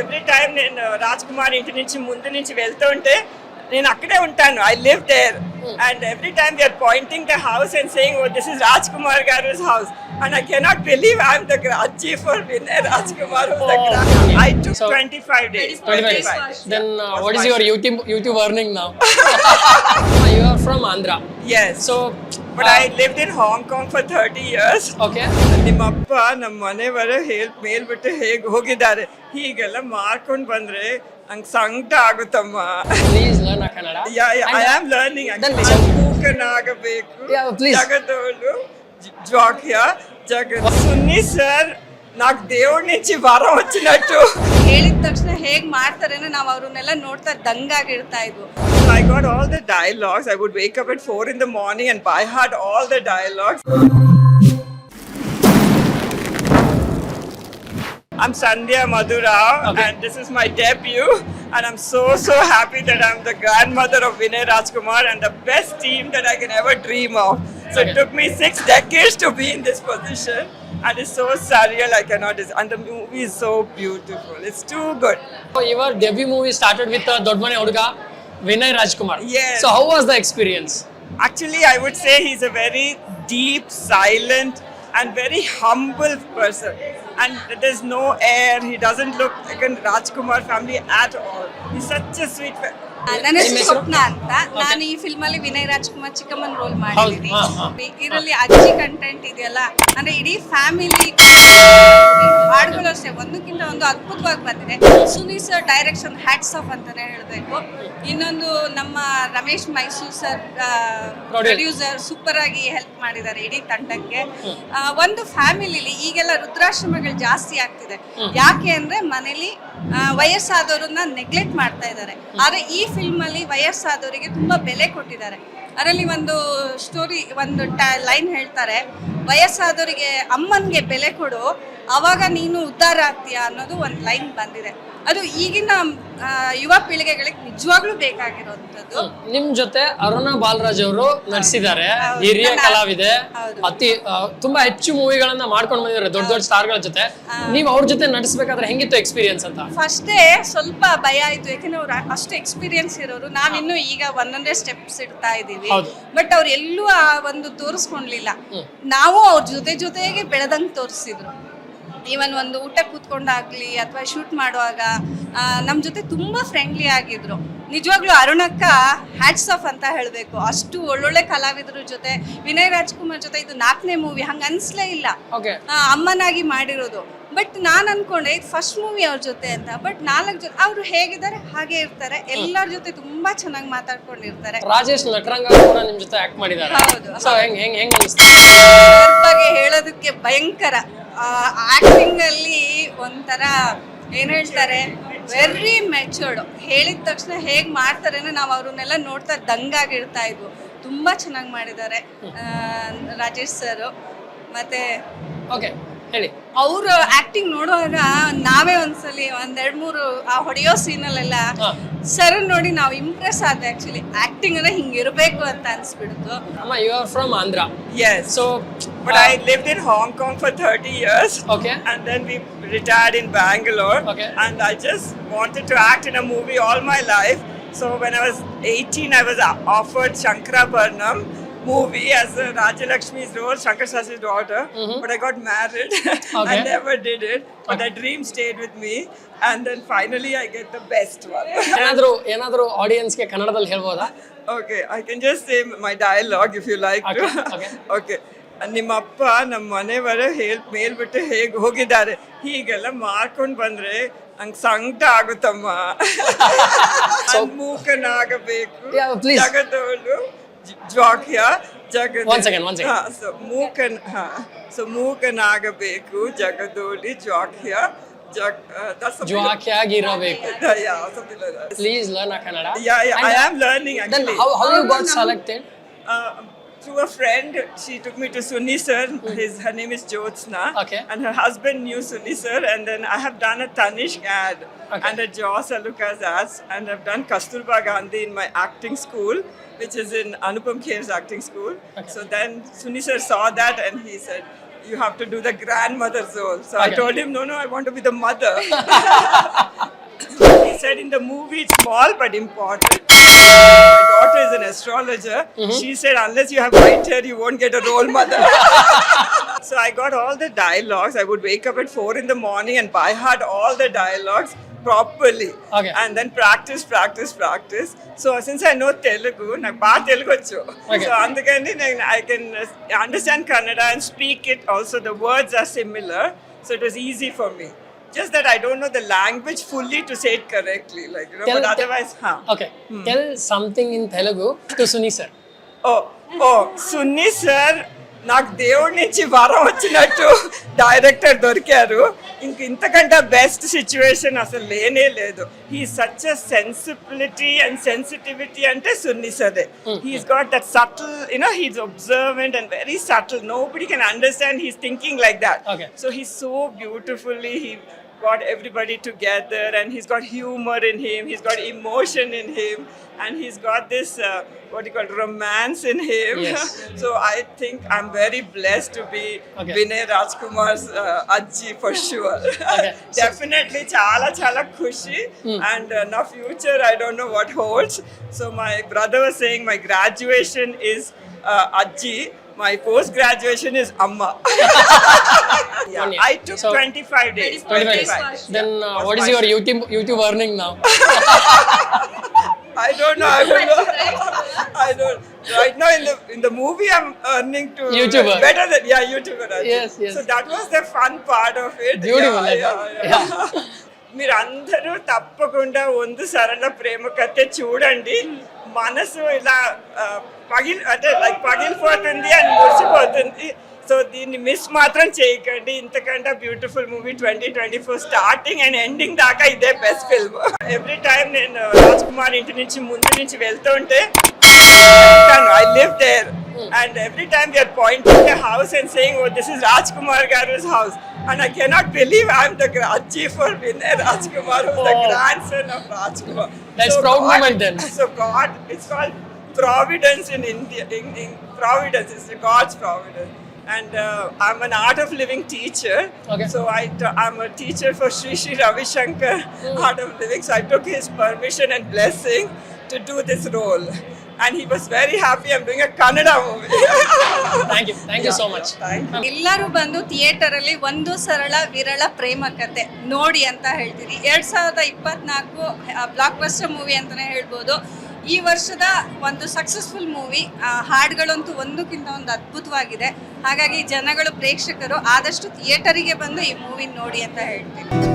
Every time నేను రాజ్ కుమార్ ఇంటి నుంచి ముందు నుంచి వెళ్తుంటే నేను అక్కడే ఉంటాను. I live there and every time they are pointing the house and saying oh this is Raj Kumar గారు's house and I cannot believe I am the achieve for winner Raj Kumar I took 25 days. 25 then uh, what is your youtube youtube earning now? You are from andhra. Yes. So but uh, I lived in Hong Kong for 30 years okay ನಿಮ್ಮಪ್ಪ ನಮ್ಮ ಮನೆಯವರ ಹೇಳ್ ಮೇಲ್ಬಿಟ್ಟು ಹೇಗೆ ಹೋಗಿದ್ದಾರೆ ಹೀಗೆಲ್ಲ ಮಾಡ್ಕೊಂಡು ಬಂದ್ರೆ ನಂಗೆ ಸಂಕಟ ಆಗುತ್ತಮ್ಮ please learn a kannada I And, am learning then listen. ಮೂಕನಾಗಬೇಕು Yeah, please. జగదోళ్ళు జాక్య జగద్ Sunni sir నాకు దేవుడి నుంచి వరం వచ్చినట్టు ಹೇಳಿದ ತಕ್ಷಣ ಹೇಗ್ ಮಾಡ್ತಾರೇನೋ ನಾವ್ ಅವ್ರನ್ನೆಲ್ಲ ನೋಡ್ತಾ ದಂಗ್ ಆಗಿರ್ತಾ ಇದ್ವು I got all the dialogues I would wake up at four in the morning and by heart all the dialogues I'm Sandhya Madhura Okay. and this is my debut and I'm so so happy that I'm the grandmother of Vinay Rajkumar and the best team that I can ever dream of. So Okay. it took me six decades to be in this position and it's so surreal I cannot dis- and the movie is so beautiful. It's too good. so your debut movie started with uh, dodmane huduga vinay rajkumar Yes. so how was the experience Actually, I would say he's a very deep, silent, and very humble person. And there's no air. He doesn't look like a Rajkumar family at all. He's such a sweet. ನನ್ನ ಹೆಸರು ಸ್ವಪ್ನ ಅಂತ. ನಾನು ಈ film ಅಲ್ಲಿ Vinay Rajkumar ಚಿಕ್ಕಮ್ಮನ್ roll ಮಾಡಿದ್ದೀನಿ. ಇದರಲ್ಲಿ ಅಜ್ಜಿ content ಇದೆಯಲ್ಲ ಅಂದ್ರೆ ಇಡೀ ಫ್ಯಾಮಿಲಿ ಹಾಡುಗಳು ಅಷ್ಟೇ. ಒಂದಕ್ಕಿಂತ ಒಂದು ಅದ್ಭುತವಾಗಿ ಬಂದಿದೆ. Sunil sir direction hats off ಅಂತಾನೆ ಹೇಳಬೇಕು. ಇನ್ನೊಂದು ನಮ್ಮ Ramesh Mysore sir producer super ಆಗಿ ಹೆಲ್ಪ್ ಮಾಡಿದ್ದಾರೆ ಇಡೀ ತಂಡಕ್ಕೆ. ಒಂದು ಫ್ಯಾಮಿಲಿಲಿ ಈಗೆಲ್ಲ ರುದ್ರಾಶ್ರಮಗಳು ಜಾಸ್ತಿ ಆಗ್ತಿದೆ. ಯಾಕೆ ಅಂದ್ರೆ ಮನೇಲಿ ವಯಸ್ಸಾದವ್ರನ್ನ ನೆಗ್ಲೆಕ್ಟ್ ಮಾಡ್ತಾ ಇದ್ದಾರೆ. ಆದ್ರೆ ಈ ಫಿಲ್ಮ್ ಅಲ್ಲಿ ವಯಸ್ಸಾದವರಿಗೆ ತುಂಬಾ ಬೆಲೆ ಕೊಟ್ಟಿದ್ದಾರೆ. ಅದರಲ್ಲಿ ಒಂದು ಸ್ಟೋರಿ ಒಂದು ಲೈನ್ ಹೇಳ್ತಾರೆ, ವಯಸ್ಸಾದವರಿಗೆ ಅಮ್ಮನಿಗೆ ಬೆಲೆ ಕೊಡು, ಅವಾಗ ನೀನು ಉದ್ಧಾರ ಆಗ್ತೀಯ ಅನ್ನೋದು ಒಂದು ಲೈನ್ ಬಂದಿದೆ. ಅದು ಈಗಿನ ಯುವ ಪೀಳಿಗೆಗಳಿಗೆ ನಿಜವಾಗ್ಲೂ ಬೇಕಾಗಿರುವಂತದ್ದು ನಿಮ್ ಜೊತೆ ಅರುಣಾ ಬಾಲರಾಜ್ ಅವರು ನಟಿಸಿದ್ದಾರೆ. ಹಿರಿಯ ಕಲಾವಿದೆ. ಅತಿ ಆ, ತುಂಬಾ ಹೆಚ್ಚು ಮೂವಿಗಳನ್ನ ಮಾಡ್ಕೊಂಡು ಬಂದಿದ್ದಾರೆ ದೊಡ್ಡ ದೊಡ್ಡ ಸ್ಟಾರ್ಗಳ ಜೊತೆ. ನೀವ್ ಅವ್ರ ಜೊತೆ ನಟಿಸ್ಬೇಕಾದ್ರೆ ಹೆಂಗಿತ್ತು ಎಕ್ಸ್ಪೀರಿಯನ್ಸ್ ಅಂತ? ಫಸ್ಟೇ ಸ್ವಲ್ಪ ಭಯ ಆಯ್ತು ಯಾಕಂದ್ರೆ ಅವ್ರು ಅಷ್ಟು ಎಕ್ಸ್ಪೀರಿಯನ್ಸ್ ಇರೋರು. ನಾವಿನ್ನು ಈಗ ಒಂದೊಂದೇ ಸ್ಟೆಪ್ಸ್ ಇಡ್ತಾ ಇದೀವಿ ಹೌದು. ಬಟ್ ಅವ್ರು ಎಲ್ಲೂ ಆ ಒಂದು ತೋರಿಸ್ಕೊಂಡ್ಲಿಲ್ಲ ನಾವು ಅವ್ರ ಜೊತೆ ಜೊತೆಗೆ ಬೆಳೆದಂಗ್ ತೋರಿಸಿದ್ರು. ಈವನ್ ಒಂದು ಊಟ ಕೂತ್ಕೊಂಡಾಗ್ಲಿ ಅಥವಾ ಶೂಟ್ ಮಾಡುವಾಗ ನಮ್ಮ ಜೊತೆ ತುಂಬಾ ಫ್ರೆಂಡ್ಲಿ ಆಗಿದ್ರು. ನಿಜವಾಗ್ಲೂ ಅರುಣಕ್ಕ ಹ್ಯಾಟ್ಸ್ ಆಫ್ ಅಂತ ಹೇಳಬೇಕು. ಅಷ್ಟು ಒಳ್ಳೊಳ್ಳೆ ಕಲಾವಿದರ ಜೊತೆ ವಿನಯ್ ರಾಜ್ಕುಮಾರ್ ಜೊತೆ ಇದು ನಾಲ್ಕನೇ ಮೂವಿ ಹಂಗೆ ಅನ್ಸ್ಲೇ ಇಲ್ಲ. ಅಮ್ಮನಾಗಿ ಮಾಡಿರೋದು. ಬಟ್ ನಾನು ಅನ್ಕೊಂಡೆ ಇದು ಫಸ್ಟ್ ಮೂವಿ ಅವ್ರ ಜೊತೆ ಅಂತ. ಬಟ್ ನಾಲ್ಕು ಜೊತೆ ಅವರು ಹೇಗಿದ್ದಾರೆ? ಹಾಗೆ ಇರ್ತಾರೆ. ಎಲ್ಲರ ಜೊತೆ ತುಂಬಾ ಚೆನ್ನಾಗಿ ಮಾತಾಡ್ಕೊಂಡಿರ್ತಾರೆ. ರಾಜೇಶ್ ನಟರಂಗ ಕೂಡ ನಿಮ್ ಜೊತೆ ಆಕ್ಟ್ ಮಾಡಿದ್ದಾರೆ. ಹೌದು, ಸೊ ಹೆಂಗ್ ಹೆಂಗ್ ಹೆಂಗ್ ಅನಿಸ್ತು? ಅವ್ರ ಬಗ್ಗೆ ಹೇಳೋದಕ್ಕೆ ಭಯಂಕರ. ಆಕ್ಟಿಂಗ್ ಅಲ್ಲಿ ಒಂಥರ ಏನ್ ಹೇಳ್ತಾರೆ? ವೆರಿ ಮೆಚೂರ್ಡ್ ಹೇಳಿದ ತಕ್ಷಣ ಹೇಗ್ ಮಾಡ್ತಾರೆ ನಾವು ಅವ್ರನ್ನೆಲ್ಲ ನೋಡ್ತಾ ದಂಗಾಗಿಡ್ತಾ ಇದ್ವು. ತುಂಬಾ ಚೆನ್ನಾಗಿ ಮಾಡಿದ್ದಾರೆ ರಾಜೇಶ್ ಸರ್ ಮತ್ತೆ ಓಕೆ ಹೇಳಿ ಅವ್ರ ಆಕ್ಟಿಂಗ್ ನೋಡುವಾಗ ನಾವೇ ಒಂದ್ಸಲಿ ಒಂದೆರಡು ಮೂರು ಆ ಹೊಡೆಯೋ ಸೀನಲ್ಲೆಲ್ಲ. ಸರ್ ನೋಡಿ ನಾವು ಇಂಪ್ರೆಸ್ ಆದ್ವಿ ಆಕ್ಚುಲಿ ಆಕ್ಟಿಂಗ್ ಅಂದ್ರೆ ಹಿಂಗಿರ್ಬೇಕು ಅಂತ ಅನ್ಸ್ಬಿಡ್ತು ಅಮ್ಮ you are from Andhra yes. So But I lived in Hong Kong for 30 years. Okay. And then we retired in Bangalore. Okay. And I just wanted to act in a movie all my life. So when I was 18, I was offered Shankara Bharnam movie as a Rajalakshmi's role, Shankar Shashi's daughter. But I got married. I Mm-hmm. Never did it. But that dream stayed with me. And then finally I get the best one. ಏನಾದ್ರು ಏನಾದ್ರು ಆಡಿಯನ್ಸ್ಗೆ ಕನ್ನಡದಲ್ಲಿ ಹೇಳ್ಬೋದಾ Okay, I can just say my dialogue if you like to. Okay, okay. ನಿಮ್ಮ ನಿಮ್ಮಪ್ಪ ನಮ್ಮ ಮನೆಯವರ ಹೇಳ್ ಮೇಲ್ಬಿಟ್ಟು ಹೇಗೆ ಹೋಗಿದ್ದಾರೆ ಹೀಗೆಲ್ಲ ಮಾಡ್ಕೊಂಡು ಬಂದ್ರೆ ನಂಗೆ ಸಂಕಟ ಆಗುತ್ತಮ್ಮ ಮೂಕನಾಗಬೇಕು Yeah, drug here. Jagad- One second, one second. Uh, so Mook and uh, so Mook and Agabeku, Jagadoli, drug here. Jag, uh, that's something. Jua like, kya gira beku. Uh, yeah, something like that. Please learn a Kannada. Yeah, yeah, and I am learning actually. Then how, how you got selected? Uh, through a friend, she took me to Sunni sir. Hmm. His her name is Jyotsna, Okay. and her husband knew Sunni sir. And then I have done a Tanishq ad Okay. and a Jaws Alukas ads, and I've done Kasturba Gandhi in my acting school, which is in Anupam Kher's acting school. So then Sunni sir saw that and he said. You have to do the grandmother's role. So I told him, no, no, I want to be the mother. the movie it's small but important. My daughter is an astrologer. She said, unless you have white hair, you won't get a role model. so I got all the dialogues. I would wake up at four in the morning and by heart all the dialogues properly. Okay. And then practice, practice, practice. So since I know Telugu, నాకు బాగా తెలుగు వచ్చు Okay. So అందుకని నేను I can understand Kannada and speak it also the words are similar so it was easy for me Just that I don't know the language fully to say it correctly like you know Tell- but otherwise హా okay tell something in Telugu to Sunny sir oh oh Sunny sir నాకు దేవుడి నుంచి వరం వచ్చినట్టు director దొరికారు. ఇంక ఇంతకంటే best situation అసలు లేనే లేదు. He such a sensibility and sensitivity అంటే సున్ని సరే he's got that subtle you know he's observant and very subtle nobody can understand he's thinking like that Okay. So he so beautifully he got everybody together and he's got humor in him he's got emotion in him and he's got this uh, what do you call romance in him. Yes. so i think i'm very blessed to be Okay. vinay rajkumar's uh, ajji for sure. Okay. definitely chala chala khushi. And uh, now future i don't know what holds. So my brother was saying my graduation is uh, ajji my post graduation is amma yeah, One year. i took So- 25 days 25 days. 25. Then uh, Was what is your YouTube YouTube earning now? I don't know. I don't know. I don't. Right now in the in the movie, I'm earning to YouTuber. better than yeah YouTuber. I think. Yes, yes. So that was the fun part of it. Beautiful, Yeah, like- yeah, yeah. మీరందరూ తప్పకుండా వందు సరళ ప్రేమ కథ చూడండి మనసు ఇలా ఆ, పగిలి అంటే లైక్ పగిలిపోతుంది అని మురిసిపోతుంది సో దీన్ని మిస్ మాత్రం చేయకండి ఇంతకంటే beautiful movie twenty twenty four starting and ending దాకా ఇదే బెస్ట్ ఫిల్మ్ ఎవ్రీ టైం నేను రాజ్ కుమార్ ఇంటి నుంచి ముందు నుంచి వెళ్తుంటే I live there and every time you're pointing the house and saying oh this is Raj Kumar గారు's house and I cannot believe I'm the Raji for Vinay Rajkumar, who's the Oh. grandson of Rajkumar. That's proud moment then. So God, it's called providence in India. In, in providence, it's God's providence. And uh, I'm an art of living teacher. Okay. So I t- I'm a teacher for Sri Sri Ravi Shankar mm. Art of Living. So I took his permission and blessing to do this role. And he was very happy. I'm doing a Kannada movie. Thank you. Thank you so much. Thank you. ಎಲ್ಲರೂ ಬಂದು theatre ಅಲ್ಲಿ ಒಂದು ಸರಳ ವಿರಳ ಪ್ರೇಮ ಕತೆ ನೋಡಿ ಅಂತ ಹೇಳ್ತೀನಿ ಎರಡ್ ಸಾವಿರದ ಇಪ್ಪತ್ನಾಲ್ಕು ಬ್ಲಾಕ್ ಬಸ್ಟರ್ ಮೂವಿ ಅಂತಾನೆ ಹೇಳ್ಬೋದು ಈ ವರ್ಷದ ಒಂದು ಸಕ್ಸಸ್ಫುಲ್ ಮೂವಿ ಹಾಡುಗಳಂತೂ ಒಂದಕ್ಕಿಂತ ಒಂದು ಅದ್ಭುತವಾಗಿದೆ. ಹಾಗಾಗಿ ಜನಗಳು, ಪ್ರೇಕ್ಷಕರು ಆದಷ್ಟು ಥಿಯೇಟರಿಗೆ ಬಂದು ಈ ಮೂವಿ ನೋಡಿ ಅಂತ ಹೇಳ್ತೀನಿ.